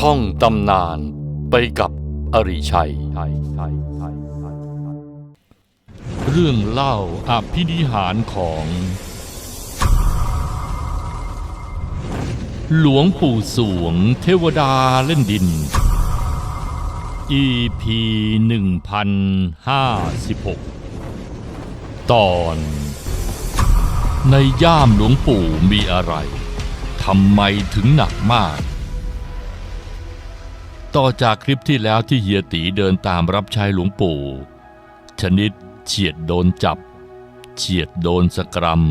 ท่องตำนานไปกับอริชัย เรื่องเล่าอภินิหารของ หลวงปู่สวงเทวดาเล่นดิน EP 1056 ตอน ในย่ามหลวงปู่มีอะไร ทำไมถึงหนักมาก ต่อจากคลิปที่แล้วที่เฮียตีเดินตามรับใช้หลวงปู่ ชนิดเฉียดโดนจับ เฉียดโดนสกรัม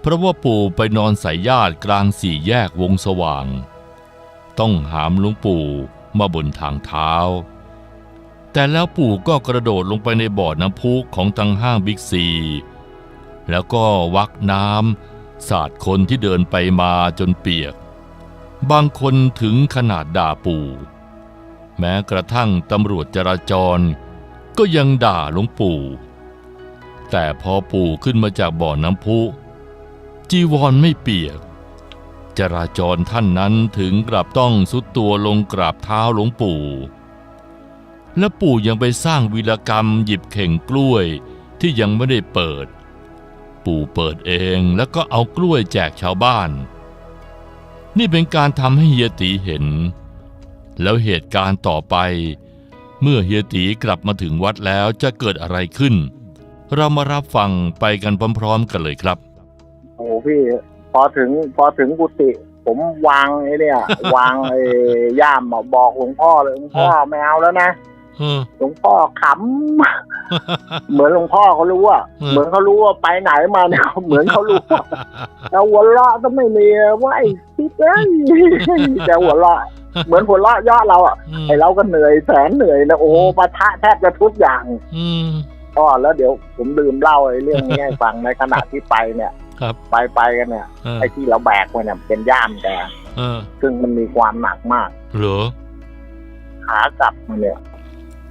เพราะว่าปู่ไปนอนใส่ญาติกลางสี่แยกวงสว่าง ต้องหามหลวงปู่มาบนทางเท้า แต่แล้วปู่ก็กระโดดลงไปในบ่อน้ำพุของตังห้างบิ๊กซี แล้วก็วักน้ำสาดคนที่เดินไปมาจนเปียกบางคนถึงขนาดด่าปู่ แม้กระทั่งตำรวจจราจร ก็ยังด่าหลวงปู่ แต่พอปู่ขึ้นมาจากบ่อน้ำพุ จีวรไม่เปียก จราจรท่านนั้นถึงกลับต้องสุดตัวลงกราบเท้าหลวงปู่ และปู่ยังไปสร้างวีรกรรมหยิบเข่งกล้วยที่ยังไม่ได้เปิด ปู่เปิดเองแล้วก็เอากล้วยแจกชาวบ้าน นี่เป็นการทำให้เฮียตีเห็น แล้วเหตุการณ์ต่อไป เมื่อเฮียตีกลับมาถึงวัดแล้วจะเกิดอะไรขึ้น เรามารับฟังไปกันพร้อมๆกันเลยครับ โอ้พี่พอถึงพอถึงกุฏิผมวางไอ้เนี่ยวางไอ้ย่ามบอกหลวงพ่อเลยหลวงพ่อไม่เอาแล้วนะ หลวงพ่อขำเหมือนหลวงพ่อเขารู้ว่าอืมเหมือนเขารู้ว่าไปไหนมาเนี่ยเหมือนเขารู้ว่าแต่หัวเราะก็ไม่มีว่าไอ้พี่เอ้ยแต่หัวเราะเหมือนหัวเราะเยาะเราอะอืมไอ้เราก็เหนื่อยแสนเหนื่อยนะโอ้โหปะทะแทบจะทุกอย่างอืมก็แล้วเดี๋ยวผมดื่มเหล้าไอ้เรื่องนี้ให้ฟังในขณะที่ไปเนี่ยครับไปไปกันเนี่ยเออไอ้ที่เราแบกมาเนี่ยเป็นย่ามแกเออซึ่งมันมีความหนักมากเหรอขากลับมาเนี่ย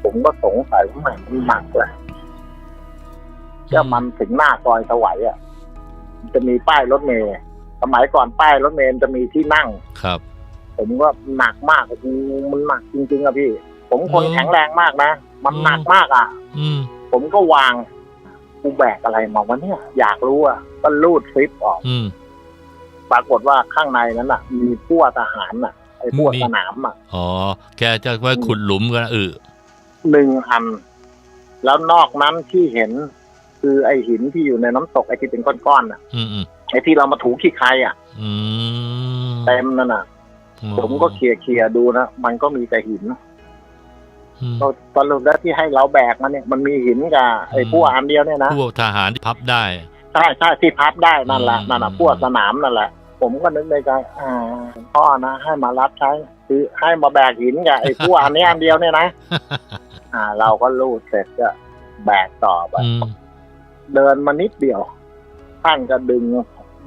ผมก็สงสัยว่ามันหนักเลยถ้ามันถึงหน้าซอยสวัยอะมันจะมีป้ายรถเมล์สมัยก่อนป้ายรถเมล์มันจะมีที่นั่งครับ ผมก็หนักมากโอ้โหมันหนักจริงๆอะพี่ ผมคนอืมแข็งแรงมากนะมันอืมหนักมากอะ อืมผมก็วางกูแบกอะไรมาวะเนี่ย อยากรู้อะก็รูดซิปออกอืมปรากฏว่าข้างในนั้นอะ มีพวกทหารอะไอ้พวกมีสนามอะอ๋อแกจะไว้ขุดหลุมกันเออ หนึ่งอัน แล้วนอกนั้นที่เห็น คือไอ้หินที่อยู่ในน้ำตกไอ้ที่เป็นก้อนๆอะอืมอืมไอ้ที่เรามาถูขี้ใครอะอืมเต็มนั่นน่ะ ผมก็เคลียร์เคลียร์ๆดูนะมันก็มีแต่หินอืมก็สรุปแล้วที่ให้เราแบกมันเนี่ยมันมีหินกับไอ้อืมพวกอันเดียวเนี่ยนะพวกทหารที่พับได้ใช่ใช่ที่พับได้นั่นแหละอืมนั่นน่ะพวกสนามนั่นแหละ ผมก็นึกในใจอ่าพ่อนะให้มารับใช้ คือให้มาแบกหินกับไอ้พวกอันนี้อันเดียวเนี่ยนะอ่า เราก็ลูดเสร็จก็แบกต่อไปอืมเดินมานิดเดียวท่านก็ดึง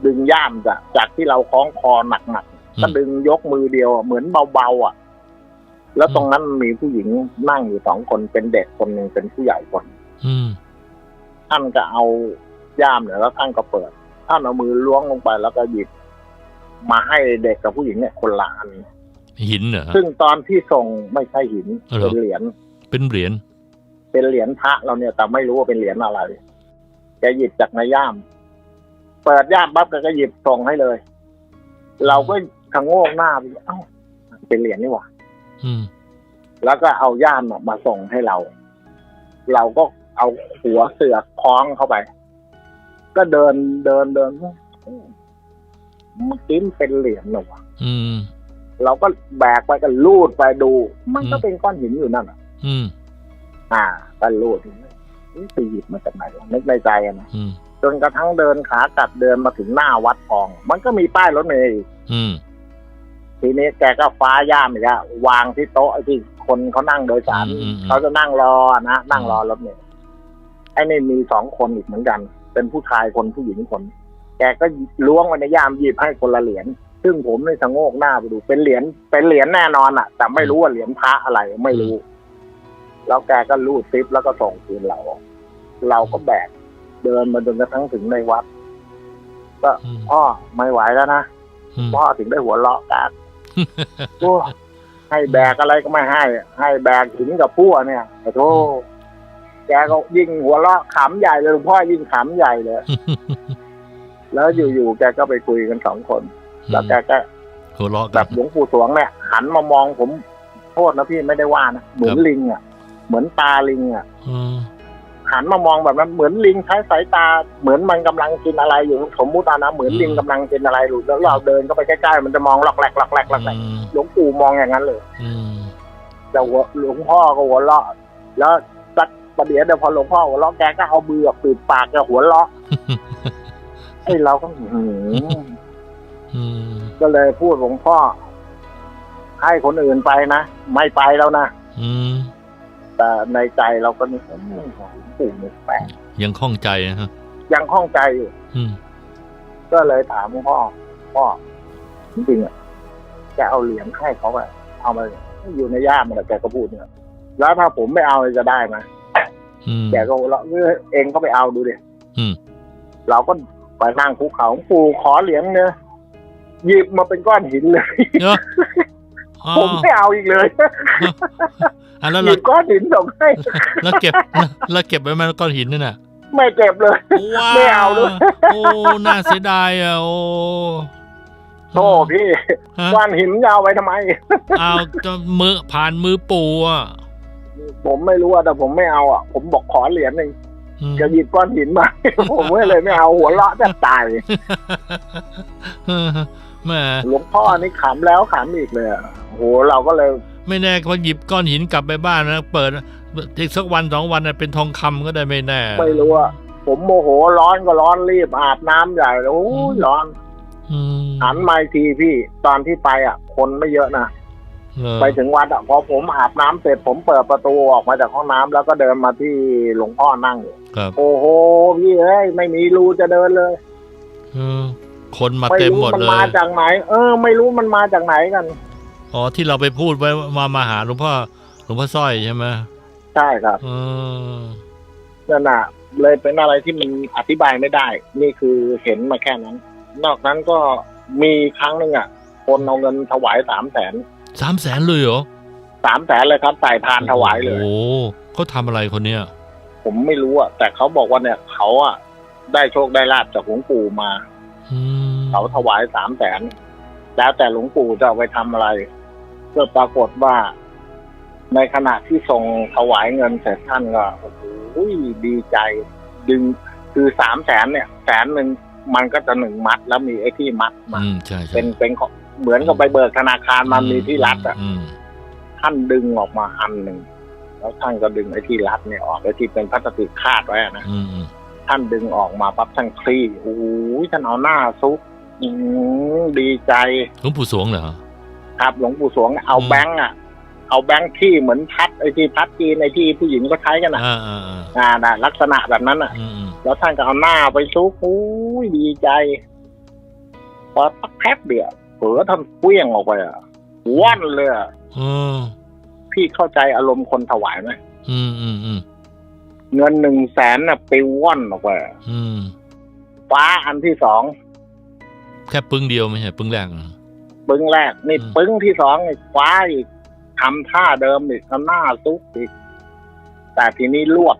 ดึงย่ามจากจากที่เราคล้องคอหนักๆก็ดึงยกมือเดียวอะเหมือนเบาๆอะ แล้วตรงนั้นมีผู้หญิงนั่งอยู่สองคนเป็นเด็กคนหนึ่งเป็นผู้ใหญ่คนอืมท่านก็เอาย่ามเนี่ยแล้วท่านก็เปิดท่านเอามือล้วงลงไปแล้วก็หยิบมาให้เด็กกับผู้หญิงเนี่ยคนละอัน หินเหรอซึ่งตอนที่ส่งไม่ใช่หินเหรอเป็นเหรียญเป็นเหรียญเป็นเหรียญพระเราเนี่ยแต่ไม่รู้ว่าเป็นเหรียญอะไรแกหยิบจากในย่าม เปิดย่ามปั๊บแกก็หยิบส่งให้เลย เราก็ชะโงกหน้าไปเอ้าเป็นเหรียญนี่หว่าอืมแล้วก็เอาย่ามน่ะมาส่งให้เรา เราก็เอาหัวเสือกคล้องเข้าไป ก็เดินเดินเดินเมื่อกี้มันเป็นเหรียญเหรอวะอืม เราก็แบกไปก็ลูดไปดู มันก็อืมเป็นก้อนหินอยู่นั่นอะ อืม อ่าก็ลูดนี่ไปหยิบมาจากไหนวะนึกในใจอะนะอืมจนกระทั่งเดินขากลับเดินมาถึงหน้าวัดทอง มันก็มีป้ายรถเมล์อีกอืมทีนี้แกก็ฟ้าย่ามอีกแล้ววางที่โต๊ะไอ้ที่คนเขานั่งโดยสารอืมอืมเขาจะนั่งรอนะนั่งรอรถเมล์ไอ้นี่มีสองคนอีกเหมือนกัน เป็นผู้ชายคนผู้หญิงคน แกก็ล้วงไว้ในย่ามหยิบให้คนละเหรียญ ซึ่งผมในสะโงกหน้าไปดูเป็นเหรียญเป็นเหรียญแน่นอนอะแต่ไม่รู้ว่าเหรียญพระอะไรไม่รู้ แล้วแกก็รูดซิปแล้วก็ส่งคืนเรา เราก็แบกเดินมาจนกระทั่งถึงในวัด ก็อืมพ่อไม่ไหวแล้วนะอืมพ่อถึงได้หัวเราะกันโอ้ให้แบกอะไรก็ไม่ให้ ให้แบกหินกับพั่วเนี่ยโอ้โธ่แกก็ยิ่งหัวเราะขำใหญ่เลยหลวงพ่อยิ่งขำใหญ่เลย แล้วอยู่ๆแกก็ไปคุยกันสองคน แล้วแกก็หัวเราะแบกัน บหลวงปู่สวงเนี่ยหันมามองผมโทษนะพี่ไม่ได้ว่านะเหมือนครับ ลิงอะ เหมือนตาลิงอะ อืมหันมามองแบบนั้นเหมือนลิงใช้สายตา เหมือนมันกำลังกินอะไรอยู่สมมุตินะเหมือนลิงกำลังกินอะไรอยู่แล้วเราเดินเข้าไปใกล้ๆมันจะมองหลอกแหลกหลอกแหลกหลอกแหลกอืมหลวงปู่มองอย่างนั้นเลย อืมแต่หัวหลวงพ่อก็หัวเราะแล้วสักประเดี๋ยวเดี๋ยวพอหลวงพ่อหัวเราะแกก็เอามือปิดปากแกหัวเราะไอ้เราก็อื้อหืออืม ก็เลยพูดหลวงพ่อ ให้คนอื่นไปนะ ไม่ไปแล้วนะอืมแต่ในใจเราก็นึกว่าอืมหลวงปู่เนี่ยแปลกยังข้องใจนะฮะ ยังข้องใจอยู่อืมก็เลยถามหลวงพ่อ พ่อจริงๆอะแกเอาเหรียญให้เขาไปเอามาอยู่ในย่ามมันแหละแกก็พูดเนี่ยแล้วถ้าผมไม่เอาจะได้ไหมอืมแกก็หัวเราะเออเองก็ไปเอาดูดิอืมเราก็ไปนั่งภูเขาปู่ขอเหรียญเนี่ย หยิบมาเป็นก้อนหินเลย เนอะอ๋อผมไม่เอาอีกเลยอะแล้วหเรายิบก้อนหินส่งให้แล้วเก็บแล้วเก็บไว้ไหมก้อนหินนั่นน่ะไม่เก็บเลย ว้าไม่เอาด้วย โอ้น่าเสียดายอะโอ้โธ่พี่ฮะก้อนหินจะเอาไว้ทำไม เอาจะมือผ่านมือปู่อะผมไม่รู้อะแต่ผมไม่เอาอะ ผมบอกขอเหรียญหนึ่งอืม จะหยิบก้อนหินมา ผมก็เลยไม่เอาหัวเราะแทบตายแห ม่หลวงพ่อนี่ขำแล้วขำอีกเลยอะโอ้โหเราก็เลย ไม่แน่พอหยิบก้อนหินกลับไปบ้านนะเปิดอีกสักวันสองวันน่ะเป็นทองคำก็ได้ไม่แน่ไม่รู้อะผมโมโหร้อนก็ร้อนรีบอาบน้ำใหญ่เลยโอ้ยร้อนอืมหันมาอีกทีพี่ตอนที่ไปอะ คนไม่เยอะนะเหรอไปถึงวัดอะพอผมอาบน้ำเสร็จผมเปิดประตูออกมาจากห้องน้ำแล้วก็เดินมาที่หลวงพ่อนั่งอยู่ครับโอ้โหพี่เอ้ยไม่มีรูจะเดินเลยเออ คนมาไม่เต็มรู้หมดมันเลย มาจากไหน เออ ไม่รู้มันมาจากไหนกัน อ๋อที่เราไปพูดไว้มามาหาหลวงพ่อหลวงพ่อสร้อยใช่ไหมใช่ครับเออนั่นน่ะ เลยเป็นอะไรที่มันอธิบายไม่ได้ นี่คือเห็นมาแค่นั้น นอกนั้นก็มีครั้งหนึ่งอะ คนเอาเงินถวายสามแสนสามแสนเลยเหรอสามแสนเลยครับใส่พานถวายเลย โอ้โหเขาทำอะไรคนเนี้ยผมไม่รู้อะแต่เขาบอกว่าเนี่ยเขาอะได้โชคได้ลาบจากหลวงปู่มาอืม เขาถวายสามแสนแล้วแต่หลวงปู่จะเอาไปทำอะไรก็ปรากฏว่า ในขณะที่ทรงถวายเงินเสร็จท่านก็โอ้โหดีใจ ดึงคือสามแสนเนี่ยแสนหนึ่งมันก็จะหนึ่งมัดแล้วมีไอ้ที่มัดมาอืมใช่ใช่เป็นเป็นของเหมือนกับไปเบิกธนาคารมามีที่รัดอะอืมท่านดึงออกมาอันหนึ่งแล้วท่านก็ดึงไอ้ที่รัดเนี่ยออกไอ้ที่เป็นพลาสติกคาดไว้อะนะอืมอืมท่านดึงออกมาปั๊บท่านคลี่โอ้โหท่านเอาหน้าซุก อืมดีใจหลวงปู่สวงเหรอ ครับหลวงปู่สวงเอาอืมแบงค์อะ เอาแบงค์ที่เหมือนพัดไอ้ที่พัดจีนไอ้ที่ผู้หญิงก็ใช้กันอะอ่าอ่าอ่าอ่าน่ะลักษณะแบบนั้นอะ อืมอืมแล้วท่านก็เอาหน้าไปซุกโอ้ยดีใจ พอสักแป๊บเดียวเผลอท่านเปี้ยงออกไปอะว่อนเลยอะเออพี่เข้าใจอารมณ์คนถวายไหมอืมอืมอืมเงินหนึ่งแสนน่ะไปว่อนออกไปอะอืมฟ้าอันที่สอง แค่ปึ้งเดียวไม่ใช่ปึ้งแรกเหรอปึ้งแรกนี่อืมปึ้งที่สองอีกคว้าอีกทำท่าเดิมอีกทำหน้าซุกอีก แต่ทีนี้รวบ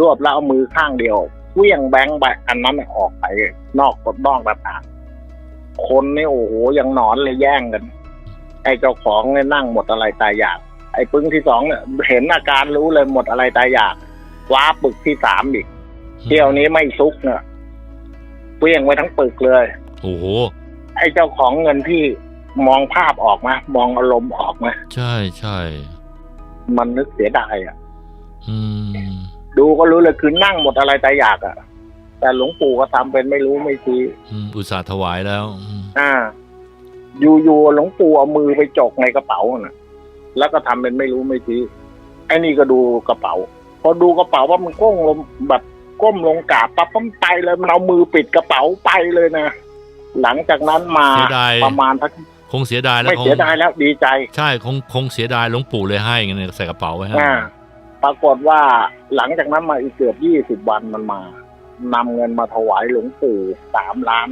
รวบแล้วเอามือข้างเดียวเวี่ยงแบงค์ไปอันนั้นน่ะออกไป นอกกดนอกหน้าต่างคนนี่โอ้โหยังหนอนเลยแย่งกัน ไอ้เจ้าของเนี่ยนั่งหมดอะไรตายอยาก ไอ้ปึ้งที่สองเนี่ยเห็นอาการรู้เลยหมดอะไรตายอยากคว้าปึกที่สามอีกเที่ยวนี้ไม่ซุกเนี่ยเวี่ยงไว้ทั้งปึกเลย โอ้โหไอ้เจ้าของเงินที่มองภาพออกมามองอารมณ์ออกมาใช่ใช่มันนึกเสียดายอะ อืม ดูก็รู้เลยคือนั่งหมดอะไรแต่อยากอะ แต่หลวงปู่ก็ทำเป็นไม่รู้ไม่ชี้อืมอุตส่าห์ถวายแล้วอืมอ่าอยู่ๆหลวงปู่เอามือไปจกในกระเป๋าน่ะ แล้วก็ทำเป็นไม่รู้ไม่ชี้ไอ้นี่ก็ดูกระเป๋า พอดูกระเป๋าว่ามันก้มลงแบบก้มลงกราบปั๊บปั๊มไปเลยมันเอามือปิดกระเป๋าไปเลยนะ หลังจากนั้นมาเสียดาย ประมาณสักคงเสียดายแล้วไม่คงเสียดายแล้วดีใจใช่คงคงเสียดายหลวงปู่เลยให้ไงเนี่ยใส่กระเป๋าไว้ให้อ่าปรากฏว่าหลังจากนั้นมาอีกเกือบยี่สิบวันมันมานำเงินมาถวายหลวงปู่สามล้าน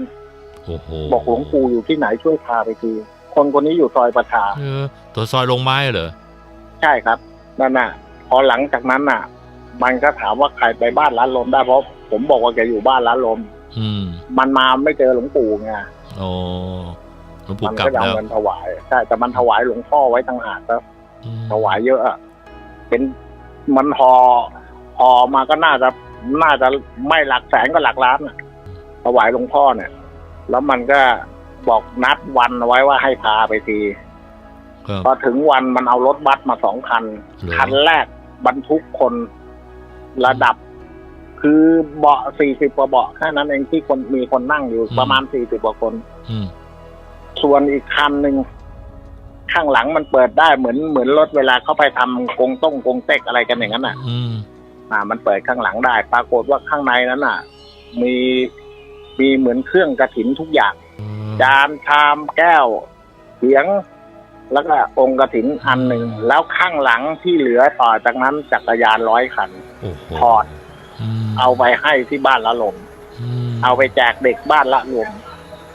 โอ้โหบอกหลวงปู่อยู่ที่ไหนช่วยพาไปทีคนคนนี้อยู่ซอยประชา เออตัวซอยลงไม้เหรอใช่ครับนั่นน่ะ พอหลังจากนั้นน่ะ มันก็ถามว่าใครไปบ้านร้านลมได้เพราะผมบอกว่าแกอยู่บ้านร้านลมอื มมันมาไม่เจอหลวงปู่ไงโอ้หลวงปู่มันกลับก็จะเอาแล้วเงินถวายใช่แต่มันถวายหลวงพ่อไว้ต่างหากครับอืมถวายเยอะอะเป็นมันหอหอมาก็น่าจะน่าจะไม่หลักแสนก็หลักล้านอะถวายหลวงพ่อเนี่ย แล้วมันก็บอกนัดวันเอาไว้ว่าให้พาไปทีครับพอถึงวันมันเอารถบัสมาสองคันเหรอคันแรกบรรทุกคนระดับ คือเบาะสี่สิบกว่าเบาะแค่นั้นเองที่คนมีคนนั่งอยู่ประมาณสี่สิบกว่าคน อืม ส่วนอีกคันหนึ่งข้างหลังมันเปิดได้เหมือนเหมือนรถเวลาเขาไปทำกงต้งกงเต็กอะไรกันอย่างนั้นอะ อืม อ่า มันเปิดข้างหลังได้ ปรากฏว่าข้างในนั้นอะ มีมีเหมือนเครื่องกระถินทุกอย่างจานชามแก้วเสียง แล้วก็องค์กระถินอันหนึ่ง แล้วข้างหลังที่เหลือต่อจากนั้นจักรยานร้อยคัน โอ้โหถอดม เอาไปให้ที่บ้านละลมมเอาไปแจกเด็กบ้านละลม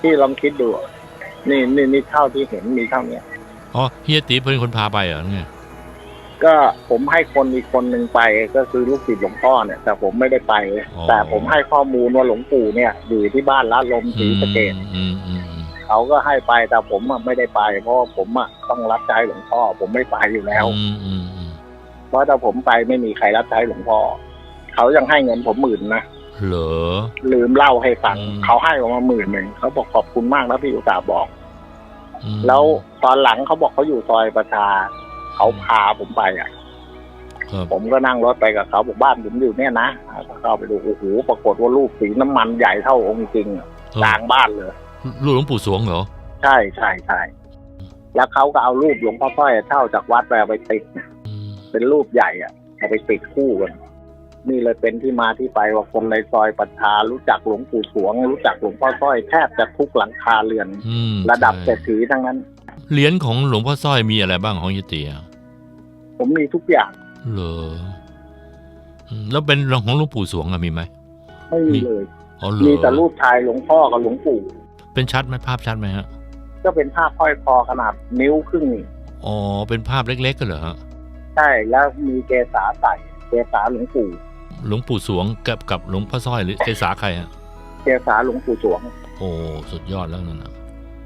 ที่ลองคิดดู นี่นี่นี่เท่าที่เห็นมีเท่านี้อ๋อเฮียตีเป็นคนพาไปเหรอไงก็ผมให้คนอีกคนหนึ่งไปก็คือลูกศิษย์หลวงพ่อเนี่ย แต่ผมไม่ได้ไป แต่ผมให้ข้อมูลว่าหลวงปู่เนี่ย อยู่ที่บ้านละลมศรีสะเกดอืมอืมอืมเขาก็ให้ไปแต่ผมอะไม่ได้ไป เพราะว่าผมอะต้องรับใช้หลวงพ่อ ผมไม่ไปอยู่แล้วอืมอืมอืมเพราะถ้าผมไปไม่มีใครรับใช้หลวงพ่อ เขายังให้เงินผมหมื่นนะเหรอลืมเล่าให้ฟังอืมเขาให้ผมมาหมื่นหนึ่งเขาบอกขอบคุณมากนะพี่อุตส่าห์บอกอืมแล้วตอนหลังเขาบอกเขาอยู่ซอยประชา เขาพาผมไปอะครับผมก็นั่งรถไปกับเขาบอกบ้านผมอยู่เนี่ยนะเข้าไปดูโอ้โหปรากฏว่ารูปสีน้ำมันใหญ่เท่าองค์จริงอะกลางบ้านเลยลูกหลวงปู่สวงเหรอใช่ใช่ใช่แล้วเขาก็เอารูปหลวงพ่อสร้อยเช่าจากวัดไปเอาไปติดอืมเป็นรูปใหญ่อะเอาไปติดคู่กัน นี่เลยเป็นที่มาที่ไปว่าคนในซอยปัชารู้จักหลวงปู่สวง รู้จักหลวงพ่อสร้อยแทบจะทุกหลังคาเรือนอืมระดับใช่เศรษฐีทั้งนั้นเหรียญของหลวงพ่อสร้อยมีอะไรบ้างของเฮียตีอะผมมีทุกอย่างเหรออืมแล้วเป็นของหลวงปู่สวงอะมีไหมไม่มีเลยอ๋อเหรอมีแต่รูปชายหลวงพ่อกับหลวงปู่ เป็นชัดไหมภาพชัดไหมฮะ ก็เป็นภาพห้อยคอขนาดนิ้วครึ่งอ๋อเป็นภาพเล็กๆกันเหรอฮะใช่แล้วมีเกษาใส่เกษาหลวงปู่ หลวงปู่สวงกับกับหลวงพ่อสร้อยหรือเกษาใครฮะเกษาหลวงปู่สวง โอ้สุดยอดแล้วนั่นนะ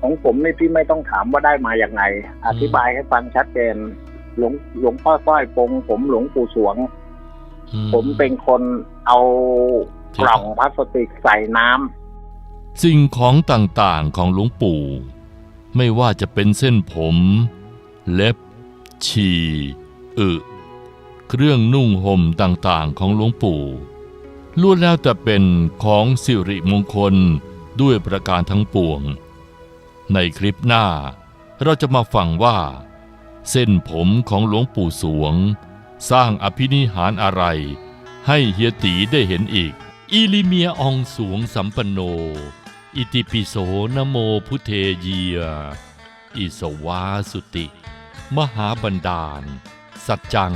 ของผมนี่พี่ไม่ต้องถามว่าได้มาอย่างไงอธิบายให้ฟังชัดเจนหลวงหลวงพ่อสร้อยปงผมหลวงปู่สวงอืผมเป็นคนเอากล่องพลาสติกใส่น้ำสิ่งของต่างๆของหลวงปู่ ไม่ว่าจะเป็นเส้นผม เล็บ ฉี่อึ เครื่องนุ่งห่มต่างๆของหลวงปู่ล้วนแล้วแต่เป็นของสิริมงคลด้วยประการทั้งปวง ในคลิปหน้าเราจะมาฟังว่า เส้นผมของหลวงปู่สวง สร้างอภินิหารอะไร ให้เฮียตีได้เห็นอีก อิลิเมียอองสวงสัมปันโน อิติปิโสนะโมพุทเทเยีย อิสวาสุติ มหาบันดาล สัจจัง